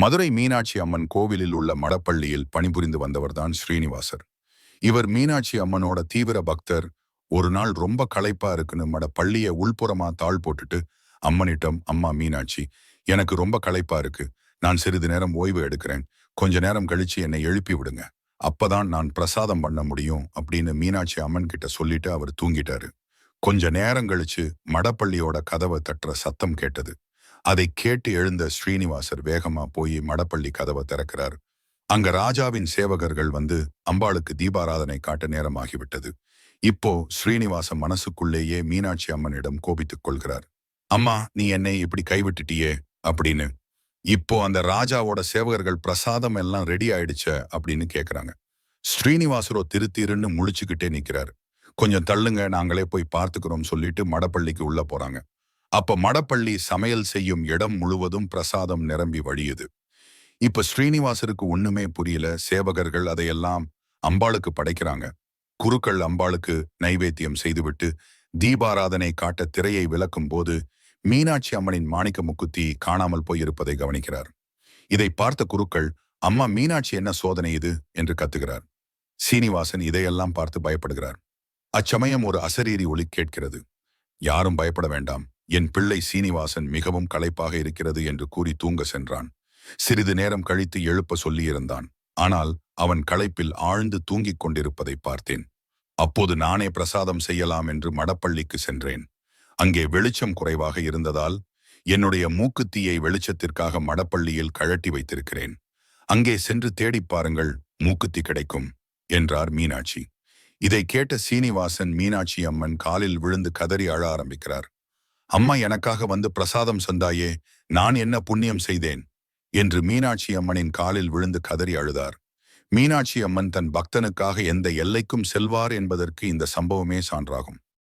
மதுரை மீனாட்சி அம்மன் கோவிலில் உள்ள மடப்பள்ளியில் பணிபுரிந்து வந்தவர்தான் ஸ்ரீனிவாசர். இவர் மீனாட்சி அம்மனோட தீவிர பக்தர். ஒரு நாள் ரொம்ப களைப்பா இருக்குன்னு மட பள்ளிய உள்புறமா தாள் போட்டுட்டு அம்மனிட்டம் அம்மா மீனாட்சி எனக்கு ரொம்ப களைப்பா இருக்கு. நான் சிறிது நேரம் ஓய்வு எடுக்கிறேன். கொஞ்ச நேரம் கழிச்சு என்னை எழுப்பி விடுங்க. அப்பதான் நான் பிரசாதம் பண்ண முடியும் அப்படின்னு மீனாட்சி அம்மன் கிட்ட சொல்லிட்டு அவர் தூங்கிட்டாரு. கொஞ்ச நேரம் கழிச்சு மடப்பள்ளியோட கதவை தட்டுற சத்தம் கேட்டது. அதை கேட்டு எழுந்த ஸ்ரீனிவாசர் வேகமா போய் மடப்பள்ளி கதவை திறக்கிறார். அங்க ராஜாவின் சேவகர்கள் வந்து அம்பாளுக்கு தீபாராதனை காட்ட நேரமாகிவிட்டது. இப்போ ஸ்ரீனிவாச மனசுக்குள்ளேயே மீனாட்சி அம்மனிடம் கோபித்துக் கொள்கிறார். அம்மா நீ என்னை இப்படி கைவிட்டுட்டியே? அப்படின்னு. இப்போ அந்த ராஜாவோட சேவகர்கள் பிரசாதம் எல்லாம் ரெடி ஆயிடுச்ச அப்படின்னு கேக்குறாங்க. ஸ்ரீனிவாசரோ திரு திருன்னு முழிச்சுக்கிட்டே நிக்கிறாரு. கொஞ்சம் தள்ளுங்க நாங்களே போய் பார்த்துக்கிறோம் சொல்லிட்டு மடப்பள்ளிக்கு உள்ள போறாங்க. அப்ப மடப்பள்ளி சமையல் செய்யும் இடம் முழுவதும் பிரசாதம் நிரம்பி வழியுது. இப்ப ஸ்ரீனிவாசருக்கு ஒண்ணுமே புரியல. சேவகர்கள் அதையெல்லாம் அம்பாளுக்கு படைக்கிறாங்க. குருக்கள் அம்பாளுக்கு நைவேத்தியம் செய்துவிட்டு தீபாராதனை காட்ட திரையை விளக்கும் போது மீனாட்சி அம்மனின் மாணிக்க முக்குத்தி காணாமல் போயிருப்பதை கவனிக்கிறார். இதை பார்த்த குருக்கள் அம்மா மீனாட்சி என்ன சோதனை இது? என்று கத்துகிறார். சீனிவாசன் இதையெல்லாம் பார்த்து பயப்படுகிறார். அச்சமயம் ஒரு அசரீரி ஒளி கேட்கிறது. யாரும் பயப்பட வேண்டாம். என் பிள்ளை சீனிவாசன் மிகவும் களைப்பாக இருக்கிறது என்று கூறி தூங்க சென்றான். சிறிது நேரம் கழித்து எழுப்ப சொல்லியிருந்தான். ஆனால் அவன் களைப்பில் ஆழ்ந்து தூங்கிக் கொண்டிருப்பதை பார்த்தேன். அப்போது நானே பிரசாதம் செய்யலாம் என்று மடப்பள்ளிக்கு சென்றேன். அங்கே வெளிச்சம் குறைவாக இருந்ததால் என்னுடைய மூக்குத்தீயை வெளிச்சத்திற்காக மடப்பள்ளியில் கழட்டி வைத்திருக்கிறேன். அங்கே சென்று தேடிப் பாருங்கள் மூக்குத்தி கிடைக்கும் என்றார் மீனாட்சி. இதை கேட்ட சீனிவாசன் மீனாட்சி அம்மன் காலில் விழுந்து கதறி அழ ஆரம்பிக்கிறார். அம்மா எனக்காக வந்து பிரசாதம் சந்தாயே நான் என்ன புண்ணியம் செய்தேன்? என்று மீனாட்சி அம்மனின் காலில் விழுந்து கதறி அழுதார். மீனாட்சி அம்மன் தன் பக்தனுக்காக எந்த எல்லைக்கும் செல்வார் என்பதற்கு இந்த சம்பவமே சான்றாகும்.